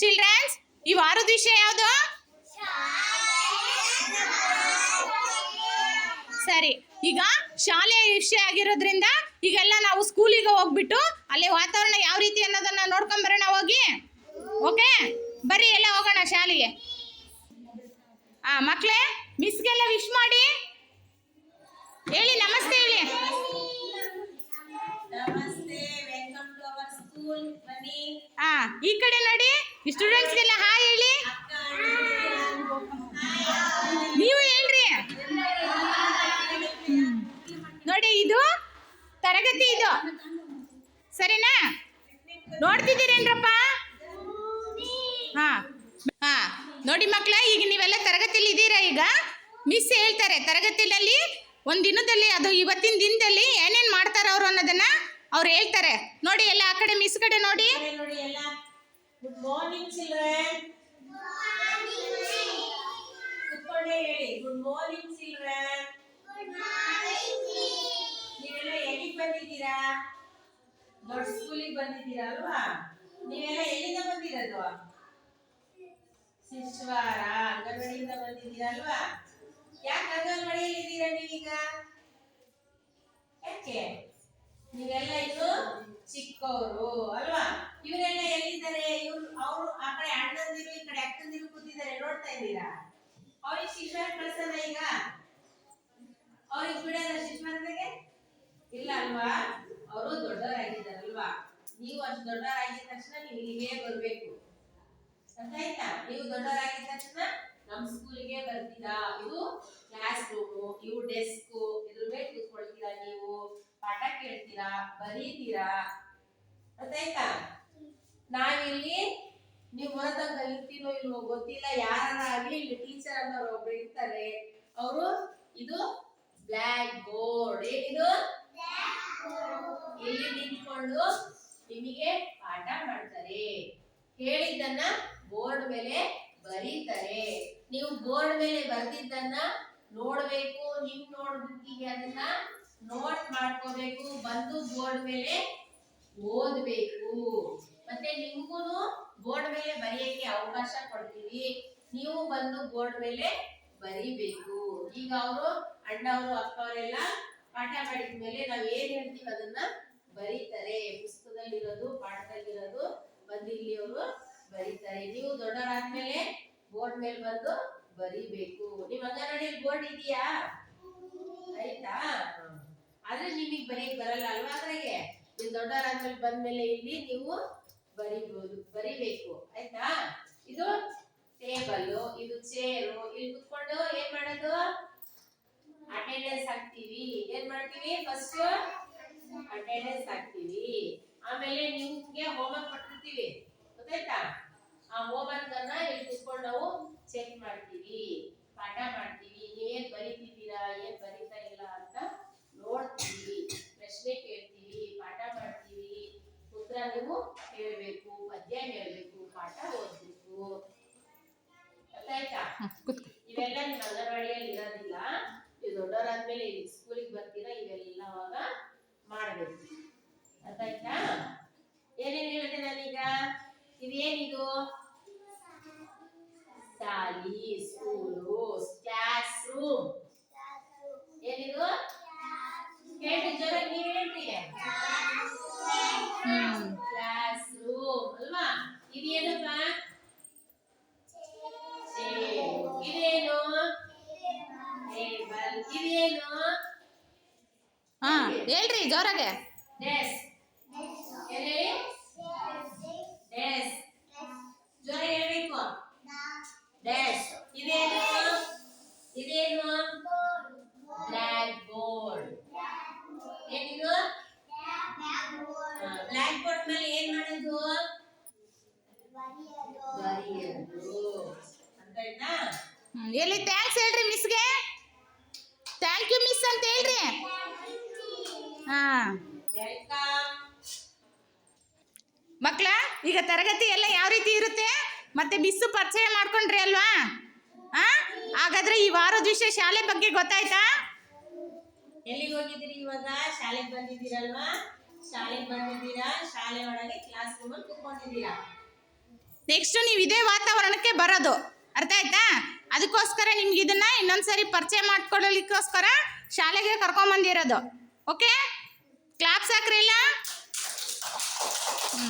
Children's ಈ ವಾರದ ವಿಷಯ ಯಾವುದು? ಸರಿ ಈಗ ಶಾಲೆಯ ವಿಷಯ ಆಗಿರೋದ್ರಿಂದ ಈಗೆಲ್ಲ ನಾವು ಸ್ಕೂಲಿಗೆ ಹೋಗ್ಬಿಟ್ಟು ಅಲ್ಲಿ ವಾತಾವರಣ ಯಾವ ರೀತಿ ಅನ್ನೋದನ್ನ ನೋಡ್ಕೊಂಡ್ ಬರೋಣ ಹೋಗಿ. ಓಕೆ ಬರ್ರಿ ಎಲ್ಲ ಹೋಗೋಣ ಶಾಲೆಗೆ. ಆ ಮಕ್ಕಳೇ ಮಿಸ್ಗೆಲ್ಲ ವಿಶ್ ಮಾಡಿ. ಹೇಳಿ ನಮಸ್ತೆ ಹೇಳಿ. ನಮಸ್ತೆ ವೆಲ್ಕಮ್ ಟು ಅವರ್ ಸ್ಕೂಲ್ ಬನ್ನಿ. ಆ ಈ ಕಡೆ ನೋಡಿ. ಸ್ಟೂಡೆಂಟ್ಸ್ಗೆಲ್ಲ ಹಾಯ್ ಹೇಳಿ. ನೀವು ಹೇಳ್ರಿ. ನೋಡಿ ಇದು ತರಗತಿ ಇದು. ಸರಿನಾ? ನೋಡ್ತಿದ್ದೀರೇನ್ರಪ್ಪ? ಹಾ. ಹಾ. ನೋಡಿ ಮಕ್ಕಳ ಈಗ ನೀವೆಲ್ಲ ತರಗತಿಯಲ್ಲಿ ಇದ್ದೀರಾ ಈಗ? ಮಿಸ್ ಹೇಳ್ತಾರೆ. ತರಗತಿಯಲ್ಲಿ ಒಂದು ದಿನದಲ್ಲಿ ಅದು ಇವತ್ತಿನ ದಿನದಲ್ಲಿ ಏನೇನು ಮಾಡ್ತಾರೆ ಅವರು ಅನ್ನೋದನ್ನ ಅವ್ರು ಹೇಳ್ತಾರೆ. ನೋಡಿ ಎಲ್ಲ ಆ ಕಡೆ ಮಿಸ್ ಕಡೆ ನೋಡಿ. ಮಾರ್ನಿಂಗ್ ಚಿಲ್ಡ್ರನ್ ಕುತ್ಕೊಂಡೇ ಹೇಳಿ ಗುಡ್ ಮಾರ್ನಿಂಗ್ ಚಿಲ್ಡ್ರನ್ ನೀವೆಲ್ಲ ಎಲ್ಲಿಗೆ ಬಂದಿದ್ದೀರಾ? ದೊಡ್ಡ ಸ್ಕೂಲಿಗೆ ಬಂದಿದ್ದೀರಾ ಅಲ್ವಾ? ನೀವೆಲ್ಲ ಎಲ್ಲಿಂದ ಬಂದಿರೋದು? ಶಿಶ್ವಾರ, ಅಂಗನವಾಡಿಯಿಂದ ಬಂದಿದ್ದೀರಾ ಅಲ್ವಾ? ಯಾಕೆ ಅಂಗನವಾಡಿಯಲ್ಲಿ ಇದ್ದೀರಾ ನೀವೀಗ? ಯಾಕೆ? ನೀವೆಲ್ಲ ಇನ್ನು ಚಿಕ್ಕವರು ಅಲ್ವಾ? ಇವರೆಲ್ಲ ಎಲ್ಲಿದ್ದಾರೆ ಇವ್ರು ಅವರು ಆ ಕಡೆ ಅಣ್ಣಂದಿರು ಈ ಕಡೆ ಅಕ್ಕಂದಿರು ನೋಡ್ತಾ ಇದ್ದೀರಾ? ಅವ್ರಿಗೆ ಶಿಕ್ಷಣ ಕಳ್ಸೋಣ ಈಗ? ಅವ್ರಿಗೆ ಬಿಡಲ್ಲ ಶಿಕ್ಷಣಕ್ಕೆ ಇಲ್ಲ ಅಲ್ವಾ? ಅವರು ದೊಡ್ಡವರಾಗಿದ್ದಾರಲ್ವಾ? ನೀವು ಅಷ್ಟು ದೊಡ್ಡವರಾಗಿದ್ದ ತಕ್ಷಣ ನೀವು ಇಲ್ಲಿಗೆ ಬರ್ಬೇಕು. ಆಯ್ತಾ ನೀವು ದೊಡ್ಡವರಾಗಿದ್ದ ತಕ್ಷಣ ನಮ್ಮ ಸ್ಕೂಲಿಗೆ ಬರ್ತೀರಾ? ಇದು ಕ್ಲಾಸ್ ರೂಮು ಇವು ಡೆಸ್ಕ್ ಇದ್ರ ಮೇಲೆ ಕೂತ್ಕೊಳ್ತೀರಾ ನೀವು? ಪಾಠ ಕೇಳ್ತೀರಾ? ಬರೀತೀರಾ? ಆಯ್ತಾ ಇರ್ತೀನೋ ಇಲ್ವೋ ಗೊತ್ತಿಲ್ಲ. ಯಾರ ಆಗ್ಲಿ ಇಲ್ಲಿ ಟೀಚರ್ ಅನ್ನೋರು ಒಬ್ರು ಇರ್ತಾರೆ. ಅವರು ಇದು ಬ್ಲ್ಯಾಕ್ ಬೋರ್ಡ್ ಏನಿದು? ಇಲ್ಲಿ ನಿಂತ್ಕೊಂಡು ನಿಮಗೆ ಪಾಠ ಮಾಡ್ತಾರೆ. ಹೇಳಿದ್ದನ್ನ ಬೋರ್ಡ್ ಮೇಲೆ ಬರೀತಾರೆ. ನೀವು ಬೋರ್ಡ್ ಮೇಲೆ ಬರ್ದಿದ್ದನ್ನ ನೋಡ್ಬೇಕು. ನಿಮ್ ನೋಡ್ಬಿಟ್ಟಿಗೆ ಅದನ್ನ ನೋಟ್ ಮಾಡ್ಕೋಬೇಕು. ಬಂದು ಬೋರ್ಡ್ ಮೇಲೆ ಓದ್ಬೇಕು. ಮತ್ತೆ ನಿಮ್ಗೂ ಬೋರ್ಡ್ ಮೇಲೆ ಬರೆಯಕ್ಕೆ ಅವಕಾಶ ಕೊಡ್ತೀವಿ. ನೀವು ಬಂದು ಬೋರ್ಡ್ ಮೇಲೆ ಬರೀಬೇಕು. ಈಗ ಅವರು ಅಣ್ಣವರು ಅಕ್ಕವರೆಲ್ಲ ಪಾಠ ಮಾಡಿದ ಮೇಲೆ ನಾವ್ ಏನ್ ಹೇಳ್ತೀವಿ ಅದನ್ನ ಬರೀತಾರೆ. ಪುಸ್ತಕದಲ್ಲಿರೋದು, ಪಾಠದಲ್ಲಿರೋದು ಬಂದು ಇಲ್ಲಿ ಅವರು ಬರೀತಾರೆ. ನೀವು ದೊಡ್ಡವರಾದ್ಮೇಲೆ ಬೋರ್ಡ್ ಮೇಲೆ ಬಂದು ಬರೀಬೇಕು. ನಿಮ್ ಅಂಗನವಾಡಿಯಲ್ಲಿ ಬೋರ್ಡ್ ಇದೆಯಾ ಆಯ್ತಾ? ಆದ್ರೆ ನಿಮಗ್ ಬರೀಕ್ ಬರಲ್ಲ ಅಲ್ವಾ ಅದ್ರಾಗೆ? ನೀವು ದೊಡ್ಡವರಾದ್ಮೇಲೆ ಬಂದ್ಮೇಲೆ ಇಲ್ಲಿ ನೀವು ಬರಿಬಹುದು ಬರಿಬೇಕು, ಆಯ್ತಾ? ಇದು ಟೇಬಲ್ ಇದು ಚೇರು ಇಲ್ಲಿ ಕುತ್ಕೊಂಡು ಏನ್ ಮಾಡೋದು? ಅಟೆಂಡೆನ್ಸ್ ಹಾಕ್ತೀವಿ. ಏನ್ ಮಾಡ್ತೀವಿ? ಫಸ್ಟ್ ಅಟೆಂಡೆನ್ಸ್ ಹಾಕ್ತೀವಿ. ಆಮೇಲೆ ನಿಮ್ಗೆ ಹೋಮ್ವರ್ಕ್ ಕೊಟ್ಟಿರ್ತೀವಿ. ಗೊತ್ತಾಯ್ತಾ? ಆ ಹೋಮ್ವರ್ಕ್ ಅನ್ನ ಇಲ್ಲಿ ಕುತ್ಕೊಂಡು ನಾವು ಚೆಕ್ ಮಾಡ್ತೀವಿ. ಪಾಠ ಮಾಡ್ತೀವಿ ನೀವೇನ್ ಬರೀತಿದ್ದೀರಾ ಏನ್ ಬರೀತಾ ಇಲ್ಲ ಅಂತ ನೋಡ್ತೀವಿ ಪ್ರಶ್ನೆ ಕೇಳ್ತೀವಿ ಪಾಠ ಮಾಡ್ತೀವಿ ಉತ್ತರ ನೀವು ಹೇಳಬೇಕು ಪದ್ಯ ಹೇಳಬೇಕು ಪಾಠ ಓದಬೇಕು. ಗೊತ್ತಾಯ್ತಾ? ಇವೆಲ್ಲ ನಿಮ್ಮ ಅಂಗನವಾಡಿಯಲ್ಲಿ ಇರೋದಿಲ್ಲ. ನೀವು ದೊಡ್ಡವರಾದ್ಮೇಲೆ ಸ್ಕೂಲಿಗೆ ಬರ್ತೀರಾ ಇವೆಲ್ಲ ಅವಾಗ ಮಾಡಬೇಕು. ಗೊತ್ತಾಯ್ತಾ? ಏನೇನು ಹೇಳಿದೆ ನಾನೀಗ ಇದೇನಿದು? ಹಾ ಹೇಳ್ರಿ ಜೋರಾಗೆ. ಜೋರ ಹೇಳ್ಬೇಕು. ಡೆಸ್ಕ್ ಇದೇನು? ಇದೇನು? ಬ್ಲ್ಯಾಕ್ ಬೋರ್ಡ್ ಏನಿದು? ಬ್ಲ್ಯಾಕ್ ಬೋರ್ಡ್ ಮೇಲೆ ಏನ್ ಮಾಡೋದು? ಬರೆಯೋದು. ಅಂತ ಆಯ್ತಾ? ಎಲ್ಲಿ ಥ್ಯಾಂಕ್ಸ್ ಹೇಳ್ರಿ ಮಿಸ್ಗೆ ಮಕ್ಕಳ ಈಗ ತರಗತಿ ಎಲ್ಲ ಯಾವ ರೀತಿ ಇರುತ್ತೆ? ಮತ್ತೆ ಬಿಸ್ಸು ಪರಿಚಯ ಮಾಡ್ಕೊಂಡ್ರಿ ಅಲ್ವಾ? ಆ? ಹಾಗಾದ್ರೆ ಈ ವಾರದ ವಿಷಯ ಶಾಲೆ ಬಗ್ಗೆ ಗೊತ್ತಾಯ್ತಾ? ಎಲ್ಲಿಗೆ ಹೋಗಿದ್ದೀರಿ ಇವಾಗ? ಶಾಲೆಗೆ ಬಂದಿದ್ದೀರಲ್ವಾ? ಶಾಲೆಗೆ ಬಂದಿದ್ದೀರಾ? ಶಾಲೆ ಒಳಗೆ ಕ್ಲಾಸ್ ರೂಮಲ್ಲಿ ಕೂತ್ಕೊಂಡಿದ್ದೀರಾ? ನೆಕ್ಸ್ಟ್ ನೀವು ಇದೇ ವಾತಾವರಣಕ್ಕೆ ಬರೋದು. ಅರ್ಥ ಆಯ್ತಾ? ಅದಕ್ಕೋಸ್ಕರ ನಿಮ್ಗೆ ಇದನ್ನ ಇನ್ನೊಂದ್ಸರಿ ಪರಿಚಯ ಮಾಡ್ಕೊಳ್ಳಲಿಕ್ಕೋಸ್ಕರ ಶಾಲೆಗೆ ಕರ್ಕೊಂಬಂದಿರೋದು ಓಕೆ ಕ್ಲಾಪ್ಸ್ ಹಾಕ್ರಿ ಇಲ್ಲ ಹ್ಞೂ